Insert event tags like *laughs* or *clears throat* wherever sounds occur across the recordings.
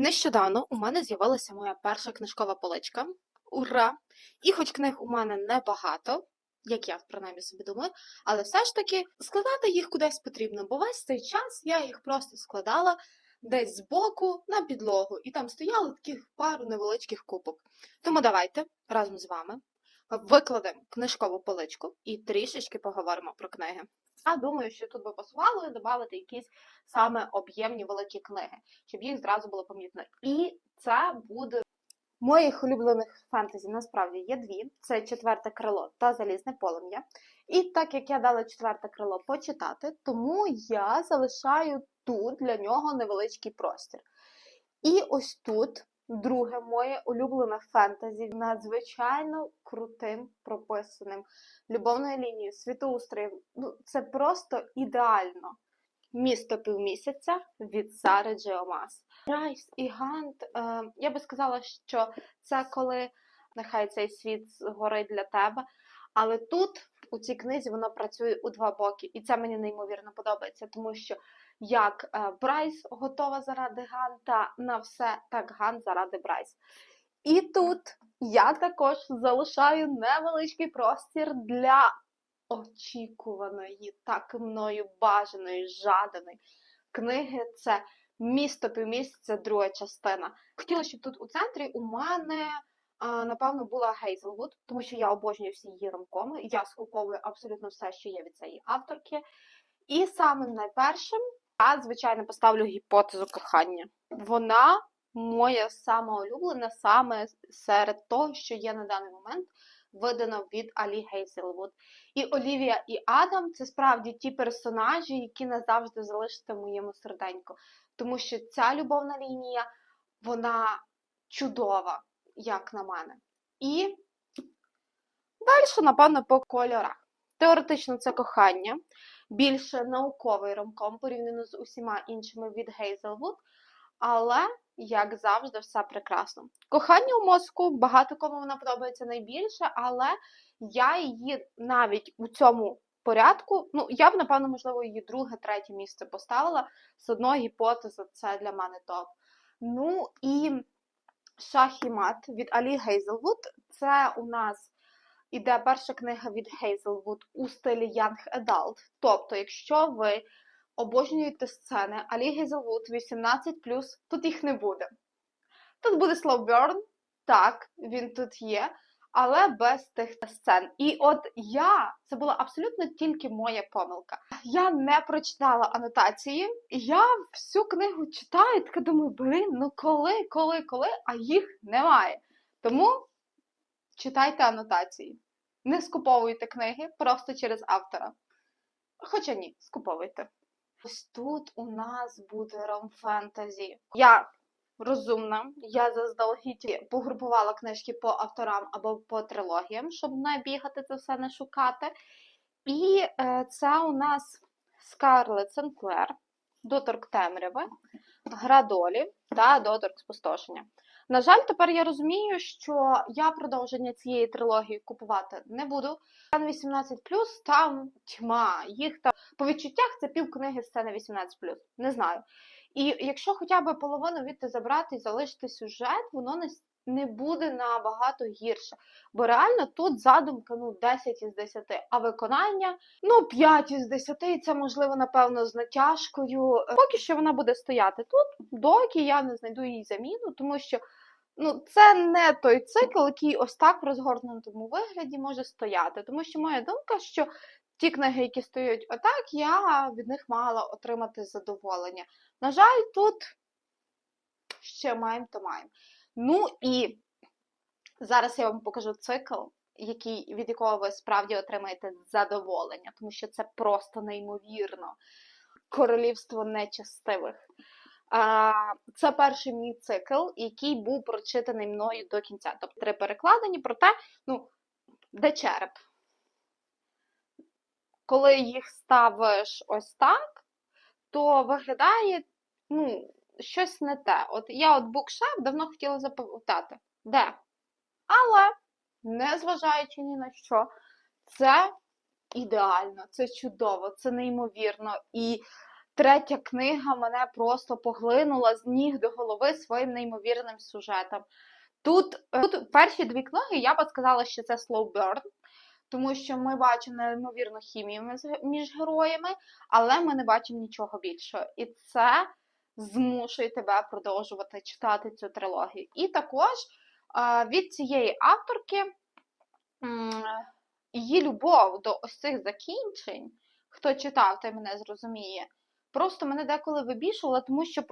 Нещодавно у мене з'явилася моя перша книжкова поличка. Ура! І хоч книг у мене небагато, як я принаймні собі думаю, але все ж таки складати їх кудись потрібно, бо весь цей час я їх просто складала десь збоку на підлогу, і там стояло таких пару невеличких купок. Тому давайте разом з вами викладемо книжкову поличку і трішечки поговоримо про книги. Я думаю, що тут би пасувало додати якісь саме об'ємні великі книги, щоб їх зразу було помітно. І це буде моїх улюблених фентезі. Насправді є дві: це четверте крило та залізне полум'я. І так як я дала четверте крило почитати, тому я залишаю тут для нього невеличкий простір. І ось тут. Друге моє улюблене фентезі надзвичайно крутим прописаним любовною лінією, світоустроєм. Ну, це просто ідеально. Місто півмісяця від Сари Джеомас. Райс і Гант. Е, я би сказала, що це коли нехай цей світ згорить для тебе. Але тут у цій книзі воно працює у два боки, і це мені неймовірно подобається, тому що як е, Брайс готова заради Ганта на все, так Гант заради Брайс. І тут я також залишаю невеличкий простір для очікуваної, так мною бажаної, жаданої книги. Це місто півмісяця, друга частина. Хотіла, щоб тут у центрі у мене. Напевно, була Гейзелвуд, тому що я обожнюю всі її ромкоми. Я скуповую абсолютно все, що є від цієї авторки. І самим найпершим я, звичайно, поставлю гіпотезу кохання. Вона моя сама улюблена саме серед того, що є на даний момент видано від Алі Гейзелвуд. І Олівія і Адам це справді ті персонажі, які назавжди залишаться в моєму серденьку. Тому що ця любовна лінія, вона чудова, як на мене. І далі, напевно, по кольорах. Теоретично це кохання, більше науковий ромком порівняно з усіма іншими від Гейзелвуд, але, як завжди, все прекрасно. Кохання у мозку, багато кому вона подобається найбільше, але я її навіть у цьому порядку, ну, я б, напевно, можливо, її друге, третє місце поставила. З одної гіпотези це для мене топ. Ну і Шах і мат від Алі Гейзелвуд. Це у нас іде перша книга від Гейзелвуд у стилі Young Adult. Тобто, якщо ви обожнюєте сцени Алі Гейзелвуд 18, тут їх не буде. Тут буде slow burn, так, він тут є, але без тих сцен. І от я, це була абсолютно тільки моя помилка. Я не прочитала анотації, я всю книгу читаю, така думаю, блин, ну коли, коли, коли, а їх немає. Тому читайте анотації. Не скуповуйте книги просто через автора. Хоча ні, скуповуйте. Ось тут у нас буде ром-фентезі. Я розумна, я заздалегідь погрупувала книжки по авторам або по трилогіям, щоб не бігати це все не шукати. І е, це у нас Скарлет Сенклер, Доторк Темряви, Градолі та Доторк Спустошення. На жаль, тепер я розумію, що я продовження цієї трилогії купувати не буду. Сцена 18 там тьма. Їх там по відчуттях це пів книги сцени 18 Не знаю. І якщо хоча б половину відти забрати і залишити сюжет, воно не, не буде набагато гірше. Бо реально тут задумка ну 10 із 10, а виконання ну 5 із 10, і це можливо, напевно, з натяжкою. Поки що вона буде стояти тут, доки я не знайду їй заміну, тому що. Ну, це не той цикл, який ось так в розгорнутому вигляді може стояти. Тому що моя думка, що ті книги, які стоять отак, я від них мала отримати задоволення. На жаль, тут ще маємо, то маємо. Ну і зараз я вам покажу цикл, який, від якого ви справді отримаєте задоволення, тому що це просто неймовірно. Королівство нечестивих. Це перший мій цикл, який був прочитаний мною до кінця. Тобто три перекладені, проте, ну, де череп. Коли їх ставиш ось так, то виглядає ну, щось не те. От я от букшеф давно хотіла запитати, де? Але, незважаючи ні на що, це ідеально, це чудово, це неймовірно. І третя книга мене просто поглинула з ніг до голови своїм неймовірним сюжетом. Тут, е, тут перші дві книги я би сказала, що це slow burn, тому що ми бачимо неймовірну хімію між- героями, але ми не бачимо нічого більшого. І це змушує тебе продовжувати читати цю трилогію. І також е, від цієї авторки її любов до ось цих закінчень, хто читав, той мене зрозуміє. Просто мене деколи вибішувало, тому що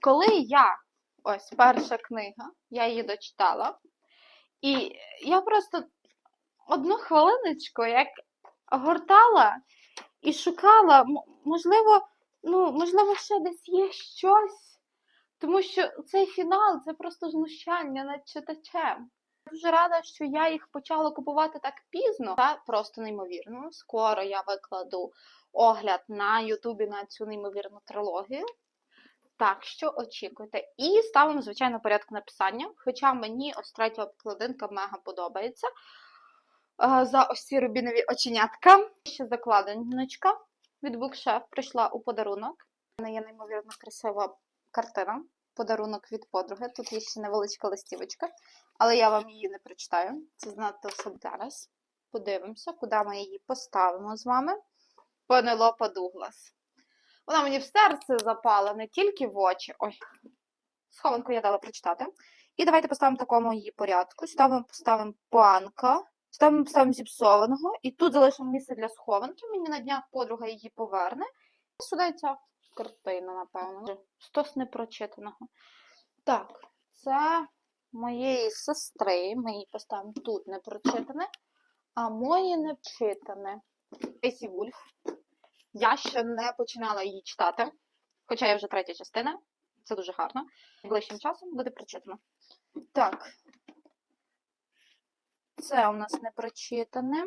коли я, ось перша книга, я її дочитала, і я просто одну хвилиночку як гортала і шукала, можливо, ну, можливо, ще десь є щось, тому що цей фінал це просто знущання над читачем. Дуже рада, що я їх почала купувати так пізно. Це просто неймовірно. Скоро я викладу огляд на Ютубі на цю неймовірну трилогію. Так, що очікуйте. І ставимо, звичайно, порядок написання. Хоча мені ось третя обкладинка мега подобається. Е, За ось ці рубінові оченятка. Ще закладиночка від Bookchef прийшла у подарунок. У мене є неймовірно красива картина. Подарунок від подруги. Тут є ще невеличка листівочка, але я вам її не прочитаю. Це знати все зараз. Подивимося, куди ми її поставимо з вами. Пенелопа Дуглас. Вона мені в серце запала, не тільки в очі. Ой, схованку я дала прочитати. І давайте поставимо такому її порядку. Сюди ми поставимо панка, сюди ми поставимо зіпсованого, і тут залишимо місце для схованки. Мені на днях подруга її поверне. І сюди ця картина, напевно. Стос непрочитаного. Так, це моєї сестри. Ми її поставимо тут непрочитане, а моє не Есі Вульф. Я ще не починала її читати, хоча я вже третя частина. Це дуже гарно. Ближчим часом буде прочитано. Так. Це у нас не прочитане.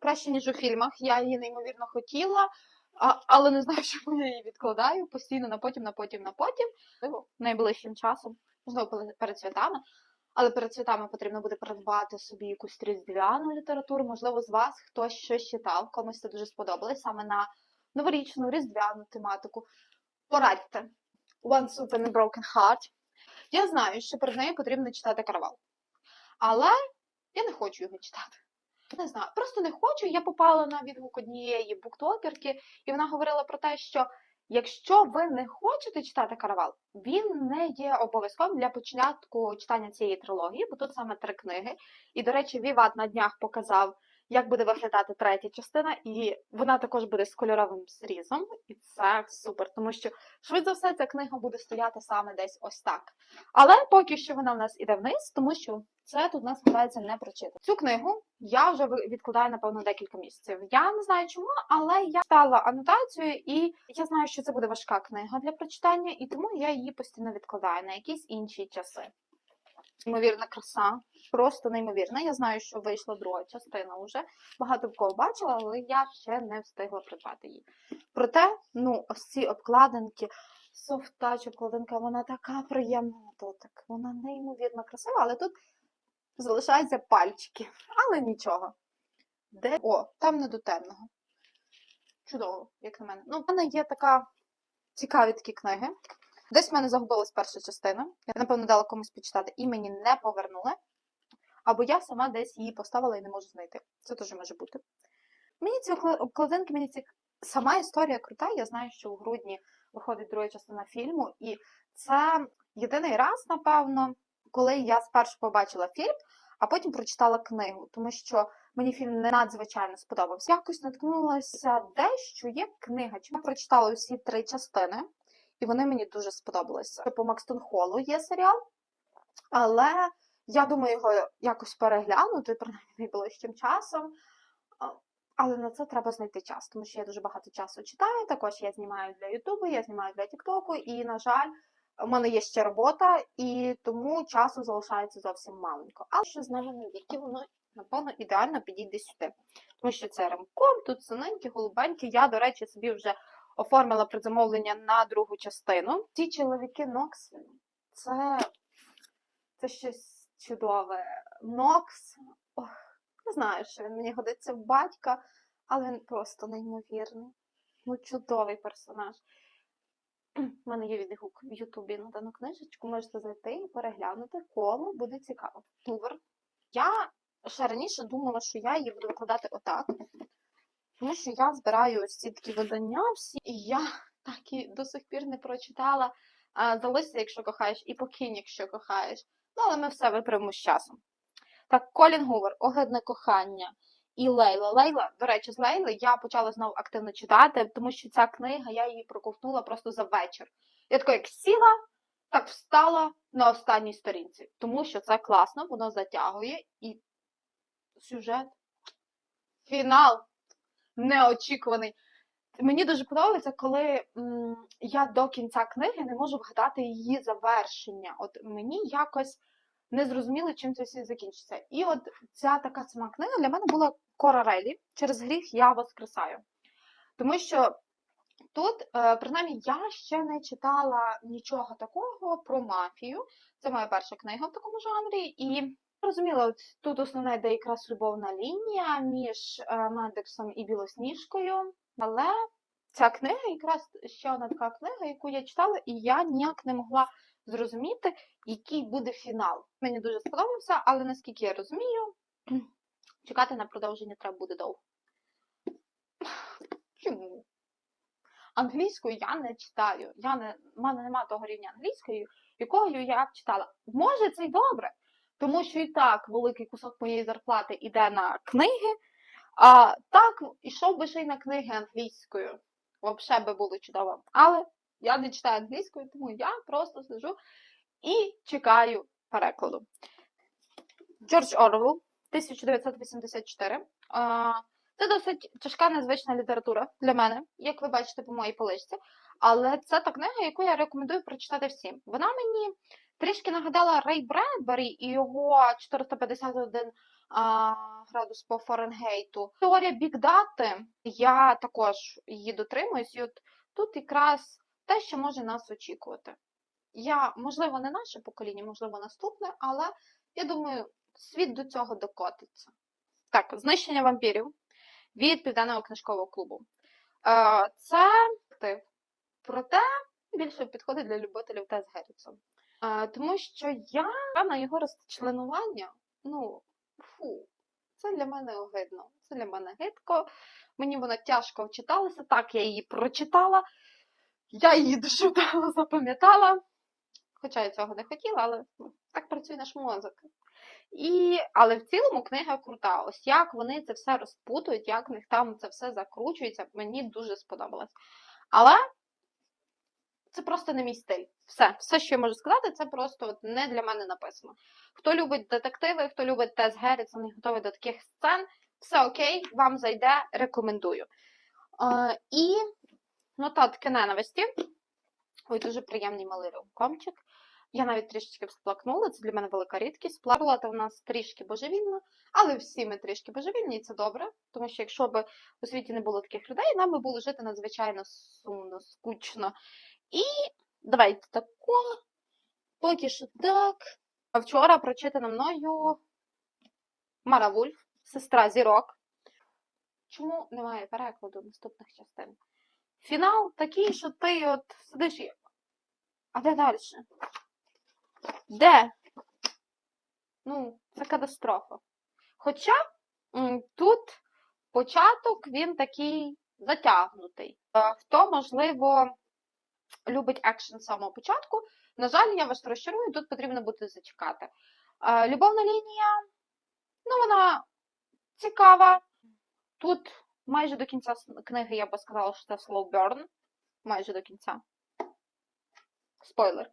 Краще, ніж у фільмах. Я її неймовірно хотіла, а, але не знаю, *laughs* чому я її відкладаю постійно на потім, на потім, на потім. Найближчим часом, можливо, перед- святами. Але перед святами потрібно буде придбати собі якусь різдвяну літературу. Можливо, з вас хтось щось читав, комусь це дуже сподобалось саме на новорічну, різдвяну тематику. Порадьте. Once Open a Broken Heart. Я знаю, що перед нею потрібно читати каравал. Але я не хочу його читати. Не знаю, просто не хочу. Я попала на відгук однієї буктокерки, і вона говорила про те, що якщо ви не хочете читати каравал, він не є обов'язковим для початку читання цієї трилогії, бо тут саме три книги. І, до речі, Віват на днях показав, як буде виглядати третя частина, і вона також буде з кольоровим зрізом, і це супер, тому що швидше за все ця книга буде стояти саме десь ось так. Але поки що вона в нас іде вниз, тому що це тут у нас вважається не прочитано. Цю книгу я вже відкладаю, напевно, декілька місяців. Я не знаю чому, але я читала анотацію, і я знаю, що це буде важка книга для прочитання, і тому я її постійно відкладаю на якісь інші часи. Неймовірна краса, просто неймовірна. Я знаю, що вийшла друга частина вже. Багато в кого бачила, але я ще не встигла придбати її. Проте, ну, ось ці обкладинки, софт-тач обкладинка, вона така приємна на дотик. Вона неймовірно красива, але тут залишаються пальчики. Але нічого. Де? О, там не до темного. Чудово, як на мене. Ну, в мене є така цікаві такі книги. Десь в мене загубилась перша частина. Я, напевно, дала комусь почитати і мені не повернули. Або я сама десь її поставила і не можу знайти. Це теж може бути. Мені ці обкладинки, мені ці сама історія крута. Я знаю, що у грудні виходить друга частина фільму, і це єдиний раз, напевно, коли я спершу побачила фільм, а потім прочитала книгу, тому що мені фільм не надзвичайно сподобався. Якось наткнулася дещо є книга. Чи я прочитала усі три частини, і вони мені дуже сподобалися. По Макстон Холу є серіал, але я думаю його якось переглянути, принаймні найближчим часом. Але на це треба знайти час, тому що я дуже багато часу читаю. Також я знімаю для Ютубу, я знімаю для Тіктоку, і, на жаль, у мене є ще робота, і тому часу залишається зовсім маленько. Але що з нами навіки, воно, напевно, ідеально підійде сюди. Тому що це ремком, тут синенькі, голубенькі. Я, до речі, собі вже оформила предзамовлення на другу частину. Ті чоловіки Нокс, це, це щось чудове. Нокс, ох, не знаю, що він мені годиться в батька, але він просто неймовірний. Ну, чудовий персонаж. *clears throat* У мене є відгук в Ютубі на дану книжечку. Можете зайти і переглянути, кому буде цікаво. Тувер. Я ще раніше думала, що я її буду викладати отак. Тому що я збираю ось ці такі видання всі, і я *laughs* так і до сих пір не прочитала а, «Залишся, якщо кохаєш, і покинь, якщо кохаєш. Ну, але ми все виправимо з часом. Так, Колін Гувер, Огидне кохання і Лейла. Лейла, до речі, з Лейли я почала знову активно читати, тому що ця книга, я її проковтнула просто за вечір. Я така, як сіла, так встала на останній сторінці, тому що це класно, воно затягує і сюжет, фінал неочікуваний. Мені дуже подобається, коли м, я до кінця книги не можу вгадати її завершення. От мені якось не зрозуміло, чим це все закінчиться. І от ця така сама книга для мене була Кора Релі. Через гріх я воскресаю. Тому що тут, е, принаймні, я ще не читала нічого такого про мафію. Це моя перша книга в такому жанрі. І розуміла, тут основна йде якраз любовна лінія між е, Мендексом і Білосніжкою. Але ця книга якраз ще одна така книга, яку я читала, і я ніяк не могла зрозуміти, який буде фінал. Мені дуже сподобався, але наскільки я розумію, *clears throat* чекати на продовження треба буде довго. *clears throat* Чому? Англійською я не читаю. Я не, в мене немає того рівня англійської, якою я б читала. Може, це й добре, тому що і так великий кусок моєї зарплати йде на книги, а так ішов би ще й на книги англійською. Взагалі би було чудово. Але я не читаю англійською, тому я просто сижу і чекаю перекладу. Джордж Орвел, 1984. А, Це досить тяжка незвична література для мене, як ви бачите по моїй поличці. Але це та книга, яку я рекомендую прочитати всім. Вона мені трішки нагадала Рей Бредбері і його 451 а, градус по Фаренгейту. Теорія бікдати, я також її дотримуюсь, і от тут якраз те, що може нас очікувати. Я, можливо, не наше покоління, можливо, наступне, але я думаю, світ до цього докотиться. Так, знищення вампірів від Південного книжкового клубу. Е, Це. Проте більше підходить для любителів Тес Геррітсон. Тому що я на його розчленування, ну, фу, це для мене огидно. Це для мене гидко. Мені вона тяжко вчиталася. Так, я її прочитала. Я її *laughs* дуже вдало запам'ятала. Хоча я цього не хотіла, але ну, так працює наш мозок. І, але в цілому книга крута. Ось як вони це все розпутують, як в них там це все закручується, мені дуже сподобалось. Але це просто не мій стиль. Все, все, що я можу сказати, це просто от не для мене написано. Хто любить детективи, хто любить Тес Геррітсон і готовий до таких сцен, все окей, вам зайде, рекомендую. Е, і нотатки ненависті. Ой, дуже приємний малий комчик. Я навіть трішечки всплакнула, це для мене велика рідкість. Плакала в нас трішки божевільно, але всі ми трішки божевільні, і це добре. Тому що якщо б у світі не було таких людей, нам би було жити надзвичайно сумно, скучно. І давайте тако, поки що так. Вчора прочитана мною Мара Вульф, сестра зірок. Чому немає перекладу наступних частин? Фінал такий, що ти от сидиш і. А де далі? Де? Ну, це катастрофа. Хоча тут початок він такий затягнутий. Хто, можливо, любить екшен з самого початку, на жаль, я вас розчарую, тут потрібно буде зачекати. Любовна лінія, ну, вона цікава. Тут майже до кінця книги я би сказала, що це slow burn. Майже до кінця. Спойлер.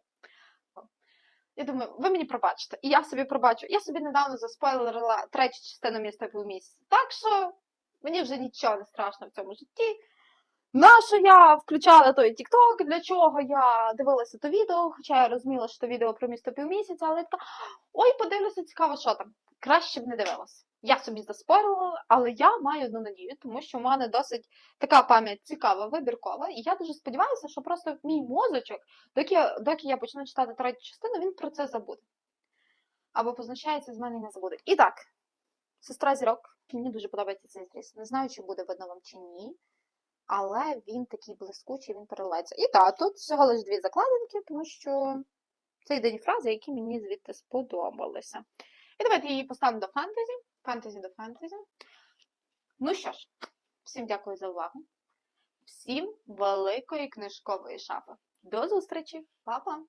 Я думаю, ви мені пробачите. І я собі пробачу. Я собі недавно заспойлерила третю частину міста півмісяця. Так що мені вже нічого не страшно в цьому житті. Нащо я включала той TikTok, для чого я дивилася то відео, хоча я розуміла, що то відео про місто півмісяця, але така, ой, подивлюся, цікаво, що там. Краще б не дивилася. Я собі заспойлила, але я маю одну надію, тому що в мене досить така пам'ять цікава, вибіркова, і я дуже сподіваюся, що просто мій мозочок, доки, я- доки я почну читати третю частину, він про це забуде. Або позначається з мене і не забуде. І так, сестра зірок. Мені дуже подобається цей зріз. Не знаю, чи буде видно вам чи ні. Але він такий блискучий, він переливається. І так, тут всього лише дві закладинки, тому що це єдині фрази, які мені звідти сподобалися. І давайте її поставимо до фентезі. Фентезі до фентезі. Ну що ж, всім дякую за увагу. Всім великої книжкової шафи. До зустрічі, Па-па!